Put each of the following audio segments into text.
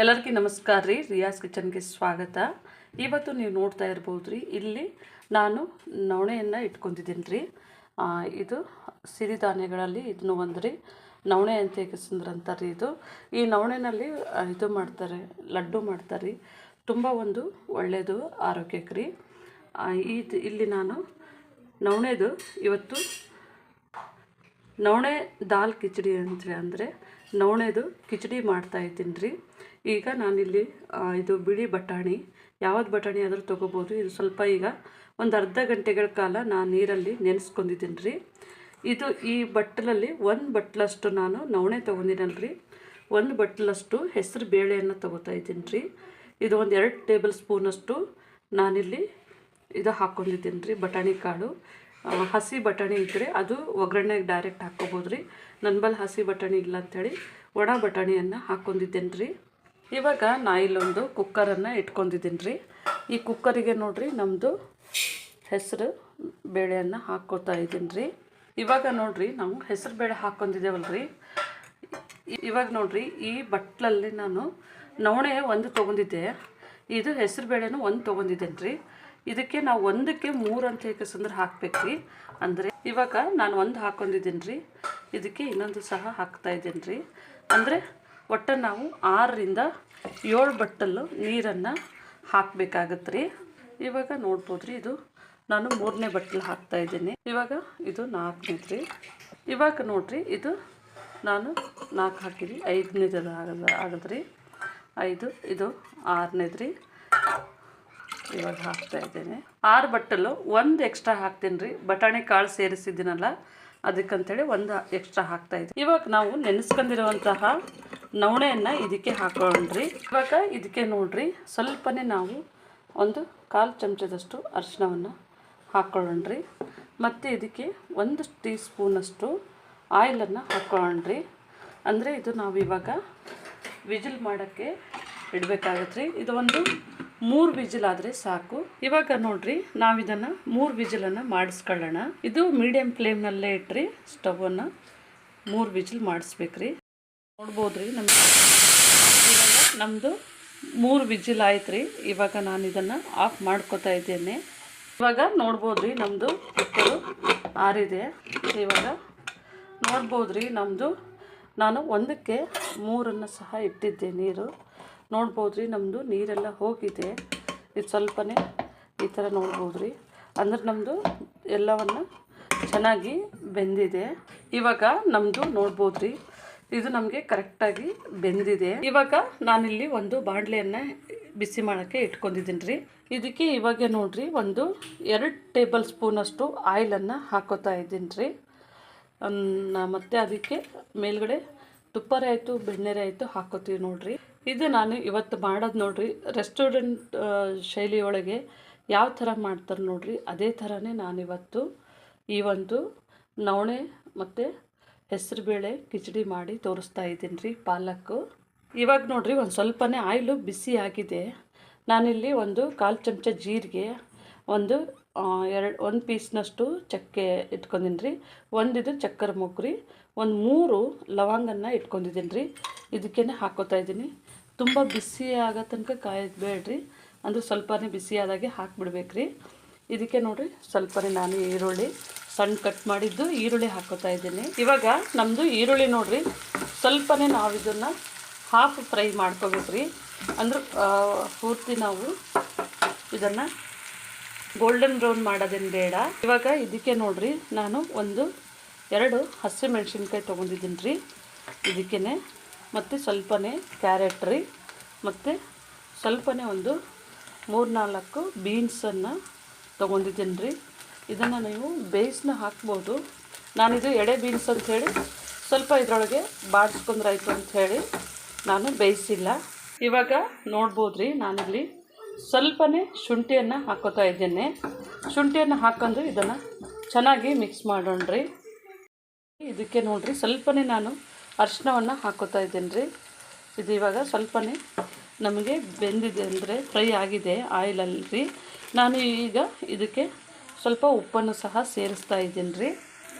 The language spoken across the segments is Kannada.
ಎಲ್ಲರಿಗೂ ನಮಸ್ಕಾರ ರೀ. ರಿಯಾಸ್ ಕಿಚನ್ಗೆ ಸ್ವಾಗತ. ಇವತ್ತು ನೀವು ನೋಡ್ತಾ ಇರ್ಬೋದು ರೀ, ಇಲ್ಲಿ ನಾನು ನವಣೆಯನ್ನು ಇಟ್ಕೊಂಡಿದ್ದೀನಿ ರೀ. ಇದು ಸಿರಿಧಾನ್ಯಗಳಲ್ಲಿ ಇದನ್ನು ಒಂದು ರೀ, ನವಣೆ ಅಂತ ಅಂತಾರೆ ಇದು. ಈ ನವಣೆನಲ್ಲಿ ಇದು ಮಾಡ್ತಾರೆ, ಲಡ್ಡು ಮಾಡ್ತಾರೆ ರೀ. ತುಂಬ ಒಂದು ಒಳ್ಳೆಯದು ಆರೋಗ್ಯಕ್ಕೆ ರೀ. ಇದು ಇಲ್ಲಿ ನಾನು ನವಣೆದು ಇವತ್ತು ನವಣೆ ದಾಲ್ ಕಿಚಡಿ ಅಂತ ಅಂದರೆ ನವಣೆದು ಕಿಚಡಿ ಮಾಡ್ತಾ ಇದ್ದೀನಿ ರೀ. ಈಗ ನಾನಿಲ್ಲಿ ಇದು ಬಿಳಿ ಬಟಾಣಿ. ಯಾವ್ದು ಬಟಾಣಿ ಆದರೂ ತೊಗೋಬೋದು. ಇದು ಸ್ವಲ್ಪ ಈಗ ಒಂದು ಅರ್ಧ ಗಂಟೆಗಳ ಕಾಲ ನಾನು ನೀರಲ್ಲಿ ನೆನೆಸ್ಕೊಂಡಿದ್ದೀನಿ ರೀ ಇದು ಈ ಬಟ್ಟಲಲ್ಲಿ ಒಂದು ಬಟ್ಲಷ್ಟು ನಾನು ನವಣೆ ತೊಗೊಂಡಿನಲ್ಲ ರೀ ಒಂದು ಬಟ್ಲಷ್ಟು ಹೆಸರು ಬೇಳೆಯನ್ನು ತೊಗೋತಾ ಇದ್ದೀನಿ ರೀ ಇದು ಒಂದು ಎರಡು ಟೇಬಲ್ ಸ್ಪೂನಷ್ಟು ನಾನಿಲ್ಲಿ ಇದು ಹಾಕ್ಕೊಂಡಿದ್ದೀನಿ ರೀ ಬಟಾಣಿ ಕಾಳು. ಹಸಿ ಬಟಾಣಿ ಇದ್ದರೆ ಅದು ಒಗ್ಗರಣೆಗೆ ಡೈರೆಕ್ಟ್ ಹಾಕ್ಕೋಬೋದು ರೀ ನನ್ನ ಬಲ್ಲಿ ಹಸಿ ಬಟಾಣಿ ಇಲ್ಲ ಅಂಥೇಳಿ ಒಣ ಬಟಾಣಿಯನ್ನು ಹಾಕ್ಕೊಂಡಿದ್ದೇನೆ ರೀ ಇವಾಗ ನಾ ಇಲ್ಲೊಂದು ಕುಕ್ಕರನ್ನು ಇಟ್ಕೊಂಡಿದ್ದೀನಿ ರೀ ಈ ಕುಕ್ಕರಿಗೆ ನೋಡಿರಿ ನಮ್ಮದು ಹೆಸರು ಬೇಳೆಯನ್ನು ಹಾಕ್ಕೋತಾ ಇದ್ದೀನಿ ರೀ ಇವಾಗ ನೋಡಿರಿ ನಾವು ಹೆಸರು ಬೇಳೆ ಹಾಕ್ಕೊಂಡಿದ್ದೇವಲ್ಲ ರೀ ಇವಾಗ ನೋಡ್ರಿ ಈ ಬಟ್ಲಲ್ಲಿ ನಾನು ನವಣೆ ಒಂದು ತೊಗೊಂಡಿದ್ದೆ. ಇದು ಹೆಸರು ಬೇಳೆನೂ ಒಂದು ತೊಗೊಂಡಿದ್ದೇನೆ ರೀ ಇದಕ್ಕೆ ನಾವು ಒಂದಕ್ಕೆ ಮೂರು ಅಂತ ಏಕಸಂದ್ರೆ ಹಾಕ್ಬೇಕು ರೀ ಅಂದರೆ ಇವಾಗ ನಾನು ಒಂದು ಹಾಕ್ಕೊಂಡಿದ್ದೀನಿ ರೀ ಇದಕ್ಕೆ ಇನ್ನೊಂದು ಸಹ ಹಾಕ್ತಾ ಇದ್ದೀನಿ ರೀ ಅಂದರೆ ಒಟ್ಟು ನಾವು ಆರರಿಂದ ಏಳು ಬಟ್ಟಲು ನೀರನ್ನು ಹಾಕಬೇಕಾಗತ್ತೆ ರೀ ಇವಾಗ ನೋಡ್ಬೋದು ರೀ ಇದು ನಾನು ಮೂರನೇ ಬಟ್ಟಲು ಹಾಕ್ತಾ ಇದ್ದೀನಿ. ಇವಾಗ ಇದು ನಾಲ್ಕನೇದು ರೀ ಇವಾಗ ನೋಡಿರಿ, ಇದು ನಾನು ನಾಲ್ಕು ಹಾಕಿದ್ವಿ ಐದನೇದು ಆಗದ, ಆಗದ್ರಿ. ಐದು, ಇದು ಆರನೇದು ರೀ ಇವಾಗ ಹಾಕ್ತಾ ಇದ್ದೇನೆ. ಆರು ಬಟ್ಟಲು ಒಂದು ಎಕ್ಸ್ಟ್ರಾ ಹಾಕ್ತೀನಿ ರೀ ಬಟಾಣಿ ಕಾಳು ಸೇರಿಸಿದ್ದೀನಲ್ಲ ಅದಕ್ಕಂಥೇಳಿ ಒಂದು ಎಕ್ಸ್ಟ್ರಾ ಹಾಕ್ತಾ ಇದ್ದೀನಿ. ಇವಾಗ ನಾವು ನೆನೆಸ್ಕೊಂಡಿರುವಂತಹ ನವಣೆಯನ್ನು ಇದಕ್ಕೆ ಹಾಕೊಂಡ್ರಿ ಇವಾಗ ಇದಕ್ಕೆ ನೋಡ್ರಿ, ಸ್ವಲ್ಪನೇ ನಾವು ಒಂದು ಕಾಲು ಚಮಚದಷ್ಟು ಅರಿಶಿನವನ್ನು ಹಾಕ್ಕೊಳ್ಳೋಣ್ರಿ ಮತ್ತು ಇದಕ್ಕೆ ಒಂದು ಟೀ ಸ್ಪೂನಷ್ಟು ಆಯಿಲನ್ನು ಹಾಕ್ಕೊಳ್ಳೋಣ್ರಿ ಅಂದರೆ ಇದು ನಾವು ಇವಾಗ ವಿಜಿಲ್ ಮಾಡೋಕ್ಕೆ ಇಡಬೇಕಾಗತ್ತೆ ಇದು ಒಂದು ಮೂರು ವಿಜಿಲ್ ಆದರೆ ಸಾಕು. ಇವಾಗ ನೋಡ್ರಿ, ನಾವು ಇದನ್ನು ಮೂರು ವಿಜಿಲನ್ನು ಮಾಡಿಸ್ಕೊಳ್ಳೋಣ. ಇದು ಮೀಡಿಯಮ್ ಫ್ಲೇಮ್ನಲ್ಲೇ ಇಟ್ರಿ ಸ್ಟವನ್ನು ಮೂರು ವಿಜಿಲ್ ಮಾಡಿಸ್ಬೇಕ್ರಿ. ನೋಡ್ಬೋದ್ರಿ ನಮ್ಮ ಇವಾಗ ನಮ್ಮದು ಮೂರು ವಿಜಿಲ್ ಆಯ್ತು ರೀ ಇವಾಗ ನಾನು ಇದನ್ನು ಆಫ್ ಮಾಡ್ಕೋತಾ ಇದ್ದೇನೆ. ಇವಾಗ ನೋಡ್ಬೋದ್ರಿ ನಮ್ಮದು ಕುಕ್ಕರು ಆರಿದೆ. ಇವಾಗ ನೋಡ್ಬೋದ್ರಿ ನಮ್ಮದು ನಾನು ಒಂದಕ್ಕೆ ಮೂರನ್ನು ಸಹ ಇಟ್ಟಿದ್ದೆ ನೀರು. ನೋಡ್ಬೋದ್ರಿ ನಮ್ಮದು ನೀರೆಲ್ಲ ಹೋಗಿದೆ. ಇದು ಸ್ವಲ್ಪನೇ ಈ ಥರ ನೋಡ್ಬೋದ್ರಿ. ಅಂದ್ರೆ ನಮ್ಮದು ಎಲ್ಲವನ್ನು ಚೆನ್ನಾಗಿ ಬೆಂದಿದೆ. ಇವಾಗ ನಮ್ಮದು ನೋಡ್ಬೋದ್ರಿ. ಇದು ನಮಗೆ ಕರೆಕ್ಟಾಗಿ ಬೆಂದಿದೆ. ಇವಾಗ ನಾನಿಲ್ಲಿ ಒಂದು ಬಾಣಲೆಯನ್ನು ಬಿಸಿ ಮಾಡೋಕ್ಕೆ ಇಟ್ಕೊಂಡಿದ್ದೀನಿ ರೀ ಇದಕ್ಕೆ ಇವಾಗ ನೋಡ್ರಿ, ಒಂದು ಎರಡು ಟೇಬಲ್ ಸ್ಪೂನಷ್ಟು ಆಯಿಲನ್ನು ಹಾಕೋತಾ ಇದ್ದೀನಿ ರೀ ಮತ್ತು ಅದಕ್ಕೆ ಮೇಲ್ಗಡೆ ತುಪ್ಪರೆ ಆಯಿತು, ಬೆಣ್ಣೆರೆ ಆಯಿತು ಹಾಕೋತೀವಿ ನೋಡಿರಿ. ಇದು ನಾನು ಇವತ್ತು ಮಾಡೋದು ನೋಡ್ರಿ ರೆಸ್ಟೋರೆಂಟ್ ಶೈಲಿಯೊಳಗೆ ಯಾವ ಥರ ಮಾಡ್ತಾರೆ ನೋಡ್ರಿ, ಅದೇ ಥರನೇ ನಾನಿವತ್ತು ಈ ಒಂದು ನವಣೆ ಮತ್ತು ಹೆಸರುಬೇಳೆ ಕಿಚಡಿ ಮಾಡಿ ತೋರಿಸ್ತಾ ಇದ್ದೀನಿ ರೀ ಪಾಲಕ್ಕು. ಇವಾಗ ನೋಡಿರಿ ಒಂದು ಸ್ವಲ್ಪನೇ ಆಯಿಲು ಬಿಸಿ ಆಗಿದೆ. ನಾನಿಲ್ಲಿ ಒಂದು ಕಾಲು ಚಮಚ ಜೀರಿಗೆ, ಒಂದು ಎರಡು, ಒಂದು ಪೀಸ್ನಷ್ಟು ಚಕ್ಕೆ ಇಟ್ಕೊಂಡಿನಿ ರೀ ಒಂದು ಇದು ಚಕ್ಕರ ಮೊಗ್ರಿ, ಒಂದು ಮೂರು ಲವಂಗನ್ನ ಇಟ್ಕೊಂಡಿದ್ದೀನಿ ರೀ ಇದಕ್ಕೇ ಹಾಕೋತಾ ಇದ್ದೀನಿ. ತುಂಬ ಬಿಸಿ ಆಗೋ ತನಕ ಕಾಯೋದು ಬೇಡ್ರಿ, ಅಂದ್ರೆ ಸ್ವಲ್ಪನೇ ಬಿಸಿ ಆದಾಗೆ ಹಾಕಿಬಿಡ್ಬೇಕ್ರಿ. ಇದಕ್ಕೆ ನೋಡಿರಿ, ಸ್ವಲ್ಪನೇ ನಾನು ಈರುಳ್ಳಿ ಸಣ್ಣ ಕಟ್ ಮಾಡಿದ್ದು ಈರುಳ್ಳಿ ಹಾಕೋತಾ ಇದ್ದೀನಿ. ಇವಾಗ ನಮ್ಮದು ಈರುಳ್ಳಿ ನೋಡ್ರಿ, ಸ್ವಲ್ಪನೇ ನಾವು ಇದನ್ನು ಹಾಫ್ ಫ್ರೈ ಮಾಡ್ಕೋಬೇಕು ರೀ ಅಂದ್ರೆ ಪೂರ್ತಿ ನಾವು ಇದನ್ನು ಗೋಲ್ಡನ್ ಬ್ರೌನ್ ಮಾಡೋದೇನು ಬೇಡ. ಇವಾಗ ಇದಕ್ಕೆ ನೋಡ್ರಿ, ನಾನು ಒಂದು ಎರಡು ಹಸಿ ಮೆಣಸಿನ್ಕಾಯಿ ತೊಗೊಂಡಿದ್ದೀನಿ ರೀ ಇದಕ್ಕೇ ಮತ್ತು ಸ್ವಲ್ಪನೇ ಕ್ಯಾರೆಟ್ ರೀ, ಮತ್ತು ಸ್ವಲ್ಪನೇ ಒಂದು ಮೂರು ನಾಲ್ಕು ಬೀನ್ಸನ್ನು ತೊಗೊಂಡಿದ್ದೀನಿ ರೀ ಇದನ್ನು ನೀವು ಬೇಯಿಸ್ನ ಹಾಕ್ಬೋದು. ನಾನಿದು ಎಡೆ ಬೀನ್ಸ್ ಅಂಥೇಳಿ ಸ್ವಲ್ಪ ಇದರೊಳಗೆ ಬಾಡಿಸ್ಕೊಂಡ್ರಾಯ್ತು ಅಂಥೇಳಿ ನಾನು ಬೇಯಿಸಿಲ್ಲ ಇವಾಗ ನೋಡ್ಬೋದು ರೀ ನಾನಿಲ್ಲಿ ಸ್ವಲ್ಪನೇ ಶುಂಠಿಯನ್ನು ಹಾಕೋತಾ ಇದ್ದೇನೆ. ಶುಂಠಿಯನ್ನು ಹಾಕೊಂಡು ಇದನ್ನು ಚೆನ್ನಾಗಿ ಮಿಕ್ಸ್ ಮಾಡೋಣ್ರಿ. ಇದಕ್ಕೆ ನೋಡ್ರಿ ಸ್ವಲ್ಪನೇ ನಾನು ಅರಿಶಿನವನ್ನು ಹಾಕೋತಾ ಇದ್ದೇನೆ ರೀ ಇದು ಇವಾಗ ಸ್ವಲ್ಪನೇ ನಮಗೆ ಬೆಂದಿದೆ ಅಂದರೆ ಫ್ರೈ ಆಗಿದೆ ಆಯಿಲಲ್ಲಿ ರೀ ನಾನು ಈಗ ಇದಕ್ಕೆ ಸ್ವಲ್ಪ ಉಪ್ಪನ್ನು ಸಹ ಸೇರಿಸ್ತಾ ಇದ್ದೀನಿ ರೀ.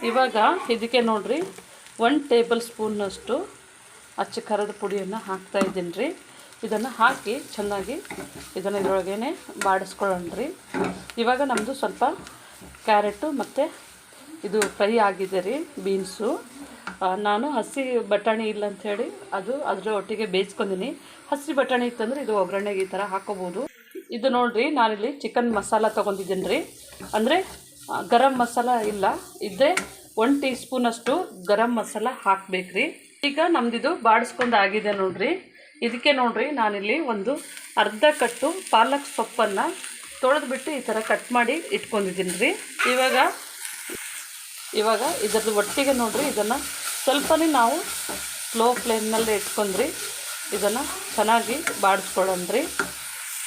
ಇವಾಗ ಇದಕ್ಕೆ ನೋಡಿರಿ ಒನ್ ಟೇಬಲ್ ಸ್ಪೂನ್ನಷ್ಟು ಅಚ್ಚ ಖಾರದ ಪುಡಿಯನ್ನು ಹಾಕ್ತಾ ಇದ್ದೀನಿ ರೀ. ಇದನ್ನು ಹಾಕಿ ಚೆನ್ನಾಗಿ ಇದನ್ನು ಬಾಡಿಸ್ಕೊಳ್ಳೋಣ ರೀ. ಇವಾಗ ನಮ್ಮದು ಸ್ವಲ್ಪ ಕ್ಯಾರೆಟು ಮತ್ತು ಇದು ಫ್ರೈ ಆಗಿದೆ ರೀ, ಬೀನ್ಸು. ನಾನು ಹಸಿ ಬಟಾಣಿ ಇಲ್ಲ ಅಂಥೇಳಿ ಅದು ಅದರ ಒಟ್ಟಿಗೆ ಬೇಯಿಸ್ಕೊಂಡಿನಿ. ಹಸಿ ಬಟಾಣಿ ಇತ್ತಂದ್ರೆ ಇದು ಒಗ್ಗರಣೆಗೆ ಈ ಥರ ಹಾಕೋಬೋದು. ಇದು ನೋಡಿರಿ, ನಾನಿಲ್ಲಿ ಚಿಕನ್ ಮಸಾಲ ತೊಗೊಂಡಿದ್ದೀನಿ ರೀ. ಅಂದರೆ ಗರಂ ಮಸಾಲ ಇಲ್ಲ. ಇದ್ದರೆ ಒನ್ ಟೀ ಸ್ಪೂನಷ್ಟು ಗರಂ ಮಸಾಲ ಹಾಕಬೇಕ್ರಿ. ಈಗ ನಮ್ದಿದು ಬಾಡಿಸ್ಕೊಂಡು ಆಗಿದೆ ನೋಡ್ರಿ. ಇದಕ್ಕೆ ನೋಡ್ರಿ, ನಾನಿಲ್ಲಿ ಒಂದು ಅರ್ಧ ಕಟ್ಟು ಪಾಲಕ್ ಸೊಪ್ಪನ್ನು ತೊಳೆದ್ಬಿಟ್ಟು ಈ ಥರ ಕಟ್ ಮಾಡಿ ಇಟ್ಕೊಂಡಿದ್ದೀನಿ ರೀ ಇವಾಗ ಇವಾಗ ಇದರದ್ದು ಒಟ್ಟಿಗೆ ನೋಡ್ರಿ, ಇದನ್ನು ಸ್ವಲ್ಪನೇ ನಾವು ಸ್ಲೋ ಫ್ಲೇಮ್ನಲ್ಲಿ ಇಟ್ಕೊಂಡ್ರಿ. ಇದನ್ನು ಚೆನ್ನಾಗಿ ಬಾಡಿಸ್ಕೊಳ್ಳೋಣ್ರಿ.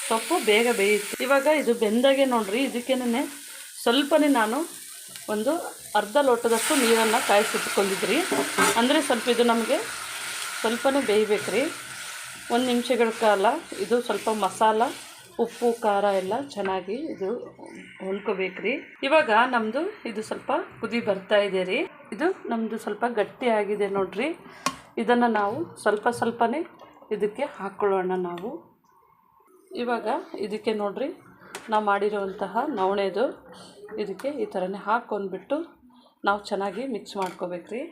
ಸೊಪ್ಪು ಬೇಗ ಬೇಯುತ್ತೆ ಇವಾಗ ಇದು ಬೆಂದಾಗೆ ನೋಡ್ರಿ, ಇದಕ್ಕೇನೆ ಸ್ವಲ್ಪನೇ ನಾನು ಒಂದು ಅರ್ಧ ಲೋಟದಷ್ಟು ನೀರನ್ನು ಕಾಯಿಸಿಟ್ಕೊಂಡಿದ್ರಿ. ಅಂದರೆ ಸ್ವಲ್ಪ ಇದು ನಮಗೆ ಸ್ವಲ್ಪನೇ ಬೇಯಬೇಕ್ರಿ. ಒಂದು ನಿಮಿಷಗಳ ಕಾಲ ಇದು ಸ್ವಲ್ಪ ಮಸಾಲ, ಉಪ್ಪು, ಖಾರ ಎಲ್ಲ ಚೆನ್ನಾಗಿ ಇದು ಹೊಂದ್ಕೋಬೇಕ್ರಿ. ಇವಾಗ ನಮ್ಮದು ಇದು ಸ್ವಲ್ಪ ಕುದಿ ಬರ್ತಾ ಇದೆ ರೀ. ಇದು ನಮ್ಮದು ಸ್ವಲ್ಪ ಗಟ್ಟಿ ಆಗಿದೆ ನೋಡ್ರಿ. ಇದನ್ನು ನಾವು ಸ್ವಲ್ಪ ಸ್ವಲ್ಪನೇ ಇದಕ್ಕೆ ಹಾಕ್ಕೊಳ್ಳೋಣ ನಾವು. ಇವಾಗ ಇದಕ್ಕೆ ನೋಡ್ರಿ, ನಾವು ಮಾಡಿರುವಂತಹ ನವಣೆದು ಇದಕ್ಕೆ ಈ ಥರನೇ ಹಾಕ್ಕೊಂಡ್ಬಿಟ್ಟು ನಾವು ಚೆನ್ನಾಗಿ ಮಿಕ್ಸ್ ಮಾಡ್ಕೋಬೇಕ್ರಿ.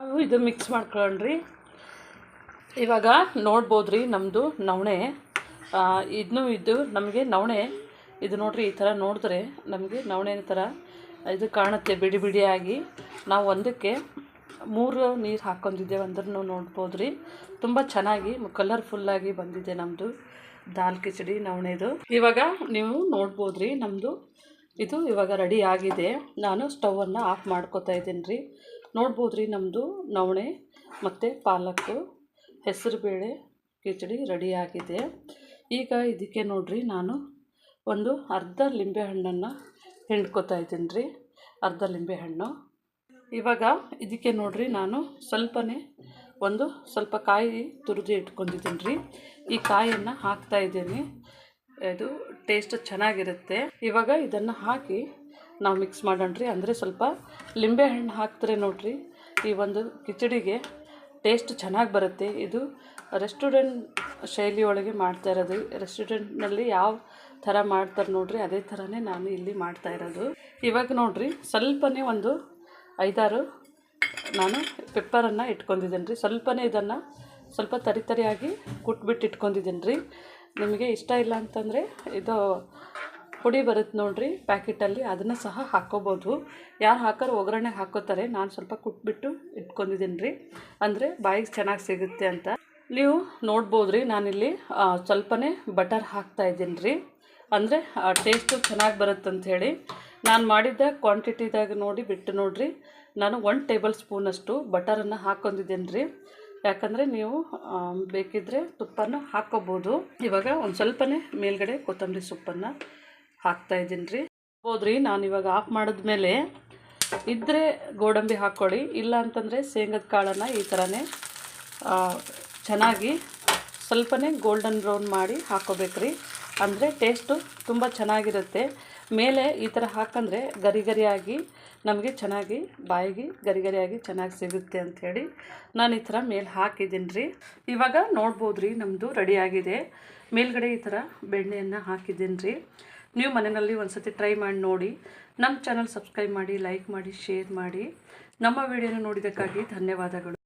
ನಾವು ಇದು ಮಿಕ್ಸ್ ಮಾಡ್ಕೊಂಡ್ರಿ ಇವಾಗ ನೋಡ್ಬೋದ್ರಿ ನಮ್ಮದು ನವಣೆ. ಇದನ್ನು ಇದು ನಮಗೆ ನವಣೆ. ಇದು ನೋಡ್ರಿ ಈ ಥರ ನೋಡಿದ್ರೆ ನಮಗೆ ನವಣೆ ಥರ ಇದು ಕಾಣುತ್ತೆ ಬಿಡಿ ಬಿಡಿಯಾಗಿ. ನಾವು ಒಂದಕ್ಕೆ ಮೂರು ನೀರು ಹಾಕ್ಕೊಂಡಿದ್ದೇವೆ ಅಂದ್ರೂ ನೋಡ್ಬೋದು ರೀ ತುಂಬ ಚೆನ್ನಾಗಿ ಕಲರ್ಫುಲ್ಲಾಗಿ ಬಂದಿದೆ ನಮ್ಮದು ದಾಲ್ ಕಿಚಡಿ ನವಣೆದು. ಇವಾಗ ನೀವು ನೋಡ್ಬೋದ್ರಿ ನಮ್ಮದು ಇದು ಇವಾಗ ರೆಡಿ ಆಗಿದೆ. ನಾನು ಸ್ಟವನ್ನು ಆಫ್ ಮಾಡ್ಕೋತಾ ಇದ್ದೀನಿ ರೀ ನೋಡ್ಬೋದು ರೀ ನಮ್ಮದು ನವಣೆ ಮತ್ತು ಪಾಲಕ್ಕು, ಹೆಸರುಬೇಳೆ ಕಿಚಡಿ ರೆಡಿ ಆಗಿದೆ. ಈಗ ಇದಕ್ಕೆ ನೋಡಿರಿ, ನಾನು ಒಂದು ಅರ್ಧ ಲಿಂಬೆಹಣ್ಣನ್ನು ಹಿಂಡ್ಕೋತಾ ಇದ್ದೀನಿ ರೀ ಅರ್ಧ ಲಿಂಬೆಹಣ್ಣು ಇವಾಗ ಇದಕ್ಕೆ ನೋಡಿರಿ, ನಾನು ಸ್ವಲ್ಪನೇ ಒಂದು ಸ್ವಲ್ಪ ಕಾಯಿ ತುರಿದು ಇಟ್ಕೊಂಡಿದ್ದೀನಿ ರೀ ಈ ಕಾಯಿಯನ್ನು ಹಾಕ್ತಾ ಇದ್ದೀನಿ. ಇದು ಟೇಸ್ಟ್ ಚೆನ್ನಾಗಿರುತ್ತೆ. ಇವಾಗ ಇದನ್ನು ಹಾಕಿ ನಾವು ಮಿಕ್ಸ್ ಮಾಡೋಣ ರೀ ಅಂದರೆ ಸ್ವಲ್ಪ ಲಿಂಬೆಹಣ್ಣು ಹಾಕಿದ್ರೆ ನೋಡ್ರಿ. ಈ ಒಂದು ಕಿಚಡಿಗೆ ಟೇಸ್ಟ್ ಚೆನ್ನಾಗಿ ಬರುತ್ತೆ. ಇದು ರೆಸ್ಟೋರೆಂಟ್ ಶೈಲಿಯೊಳಗೆ ಮಾಡ್ತಾ ಇರೋದು. ರೆಸ್ಟೋರೆಂಟ್ನಲ್ಲಿ ಯಾವ ಥರ ಮಾಡ್ತಾರೆ ನೋಡ್ರಿ, ಅದೇ ಥರನೇ ನಾನು ಇಲ್ಲಿ ಮಾಡ್ತಾ ಇರೋದು. ಇವಾಗ ನೋಡ್ರಿ, ಸ್ವಲ್ಪನೇ ಒಂದು ಐದಾರು ನಾನು ಪೆಪ್ಪರನ್ನು ಇಟ್ಕೊಂಡಿದ್ದೀನಿ ರೀ ಸ್ವಲ್ಪನೇ ಇದನ್ನು ಸ್ವಲ್ಪ ತರಿ ತರಿಯಾಗಿ ಕುಟ್ಬಿಟ್ಟು ಇಟ್ಕೊಂಡಿದ್ದೀನಿ ರೀ ನಿಮಗೆ ಇಷ್ಟ ಇಲ್ಲ ಅಂತಂದರೆ ಇದು ಪುಡಿ ಬರುತ್ತೆ ನೋಡಿರಿ ಪ್ಯಾಕೆಟಲ್ಲಿ, ಅದನ್ನು ಸಹ ಹಾಕ್ಕೋಬೋದು ಯಾರು ಹಾಕೋರು ಒಗ್ಗರಣೆ ಹಾಕೋತಾರೆ, ನಾನು ಸ್ವಲ್ಪ ಕುಟ್ಬಿಟ್ಟು ಇಟ್ಕೊಂಡಿದ್ದೀನಿ ರೀ ಅಂದರೆ ಬಾಯಿಗೆ ಚೆನ್ನಾಗಿ ಸಿಗುತ್ತೆ ಅಂತ. ನೀವು ನೋಡ್ಬೋದು ರೀ ನಾನಿಲ್ಲಿ ಸ್ವಲ್ಪನೇ ಬಟರ್ ಹಾಕ್ತಾ ಇದ್ದೀನಿ ರೀ ಅಂದರೆ ಟೇಸ್ಟು ಚೆನ್ನಾಗಿ ಬರುತ್ತೆ ಹೇಳಿ. ನಾನು ಮಾಡಿದ್ದ ಕ್ವಾಂಟಿಟಿದಾಗ ನೋಡಿ ಬಿಟ್ಟು ನೋಡಿರಿ. ನಾನು ಒನ್ ಟೇಬಲ್ ಸ್ಪೂನಷ್ಟು ಬಟರನ್ನು ಹಾಕ್ಕೊಂಡಿದ್ದೇನೆ ರೀ ಯಾಕಂದರೆ ನೀವು ಬೇಕಿದ್ದರೆ ತುಪ್ಪನ ಹಾಕ್ಕೋಬೋದು. ಇವಾಗ ಒಂದು ಸ್ವಲ್ಪನೇ ಮೇಲ್ಗಡೆ ಕೊತ್ತಂಬರಿ ಸೊಪ್ಪನ್ನು ಹಾಕ್ತಾ ಇದ್ದೀನಿ ರೀ ಹೋದ್ರಿ, ನಾನು ಇವಾಗ ಆಫ್ ಮಾಡಿದ್ಮೇಲೆ ಇದ್ದರೆ ಗೋಡಂಬಿ ಹಾಕ್ಕೊಳ್ಳಿ. ಇಲ್ಲ ಅಂತಂದರೆ ಶೇಂಗದ ಕಾಳನ್ನು ಈ ಥರನೇ ಚೆನ್ನಾಗಿ ಸ್ವಲ್ಪನೇ ಗೋಲ್ಡನ್ ಬ್ರೌನ್ ಮಾಡಿ ಹಾಕ್ಕೋಬೇಕ್ರಿ. ಅಂದರೆ ಟೇಸ್ಟು ತುಂಬ ಚೆನ್ನಾಗಿರುತ್ತೆ. ಮೇಲೆ ಈ ಥರ ಹಾಕಂದ್ರೆ ಗರಿ ಗರಿಯಾಗಿ ನಮಗೆ ಚೆನ್ನಾಗಿ ಬಾಯಿಗೆ ಗರಿಗರಿಯಾಗಿ ಚೆನ್ನಾಗಿ ಸಿಗುತ್ತೆ ಅಂಥೇಳಿ ನಾನು ಈ ಥರ ಮೇಲೆ ಹಾಕಿದ್ದೀನಿ ರೀ. ಇವಾಗ ನೋಡ್ಬೋದು ರೀ ನಮ್ಮದು ರೆಡಿಯಾಗಿದೆ ಮೇಲ್ಗಡೆ ಈ ಥರ ಬೆಣ್ಣೆಯನ್ನು ಹಾಕಿದ್ದೀನಿ ರೀ. ನೀವು ಮನೆಯಲ್ಲಿ ಒಂದು ಸತಿ ಟ್ರೈ ಮಾಡಿ ನೋಡಿ. ನಮ್ಮ ಚಾನಲ್ ಸಬ್ಸ್ಕ್ರೈಬ್ ಮಾಡಿ, ಲೈಕ್ ಮಾಡಿ, ಶೇರ್ ಮಾಡಿ. ನಮ್ಮ ವಿಡಿಯೋನ ನೋಡಿದ್ದಕ್ಕಾಗಿ ಧನ್ಯವಾದಗಳು.